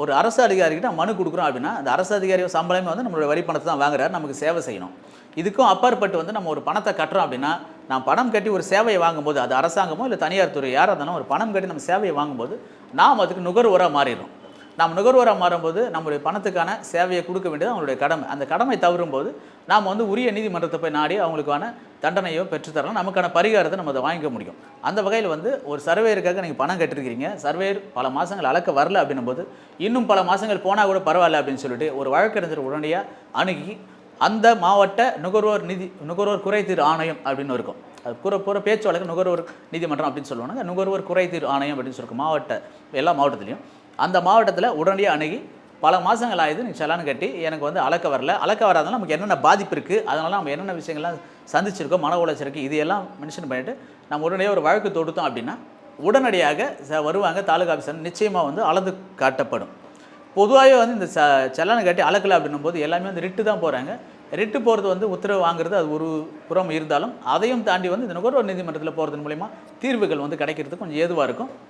ஒரு அரசு அதிகாரிகிட்ட மனு கொடுக்குறோம் அப்படின்னா அந்த அரசு அதிகாரி சம்பளமே வந்து நம்மளோட வரி பணத்தை தான் வாங்குறாரு நமக்கு சேவை செய்யணும். இதுக்கும் அப்பாற்பட்டு வந்து நம்ம ஒரு பணத்தை கட்டுறோம் அப்படின்னா நான் பணம் கட்டி ஒரு சேவையை வாங்கும்போது அது அரசாங்கமோ இல்லை தனியார் துறை யாராக இருந்தாலும் ஒரு பணம் கட்டி நம்ம சேவையை வாங்கும்போது நாம் அதுக்கு நுகர்வோராக மாறிடும் நாம் நுகர்வோராக மாறும்போது நம்முடைய பணத்துக்கான சேவையை கொடுக்க வேண்டியது அவங்களுடைய கடமை. அந்த கடமை தவறும்போது நாம் வந்து உரிய நீதிமன்றத்தை போய் நாடி அவங்களுக்கான தண்டனையோ பெற்றுத்தரலாம். நமக்கான பரிகாரத்தை நம்ம அதை வாங்கிக்க முடியும். அந்த வகையில் வந்து ஒரு சர்வேயருக்காக நீங்கள் பணம் கட்டிருக்கிறீங்க சர்வேயர் பல மாதங்கள் அளக்க வரல அப்படின்னும் போது இன்னும் பல மாதங்கள் போனால் கூட பரவாயில்ல அப்படின்னு சொல்லிட்டு ஒரு வழக்கறிஞர் உடனடியாக அணுகி அந்த மாவட்ட நுகர்வோர் நிதி நுகர்வோர் குறைதீர் ஆணையம் அப்படின்னு இருக்கும். அது கூற போகிற பேச்சு வழக்கு நுகர்வோர் நீதிமன்றம் அப்படின்னு சொல்லுவாங்க. நுகர்வோர் குறைதீர் ஆணையம் அப்படின்னு சொல்லிருக்கு மாவட்ட எல்லா மாவட்டத்துலேயும். அந்த மாவட்டத்தில் உடனடியாக அணுகி பல மாதங்கள் ஆயுது நீ செலான் கட்டி எனக்கு வந்து அளக்க வரல. அளக்க வராதனால நமக்கு என்னென்ன பாதிப்பு இருக்குது அதனால் நம்ம என்னென்ன விஷயங்கள்லாம் சந்திச்சிருக்கோம்? மன உளைச்சல் இருக்குது இது எல்லாம் மென்ஷன் பண்ணிட்டு நம்ம உடனடியாக ஒரு வழக்கு தொடுத்தோம் அப்படின்னா உடனடியாக ச- வருவாங்க தாலுகா ஆஃபீஸர் நிச்சயமாக வந்து அளந்து காட்டப்படும். பொதுவாகவே வந்து இந்த ச செலானை கட்டி அளக்கலை அப்படின்னும் போது எல்லாமே வந்து ரிட்டு தான் போகிறாங்க ரிட்டு போகிறது வந்து உத்தரவு வாங்குறது அது ஒரு புறம் இருந்தாலும் அதையும் தாண்டி வந்து இந்த நுகர்வோர் நீதிமன்றத்தில் போகிறது மூலிமா தீர்வுகள் வந்து கிடைக்கிறதுக்கு கொஞ்சம் ஏதுவாக இருக்கும்.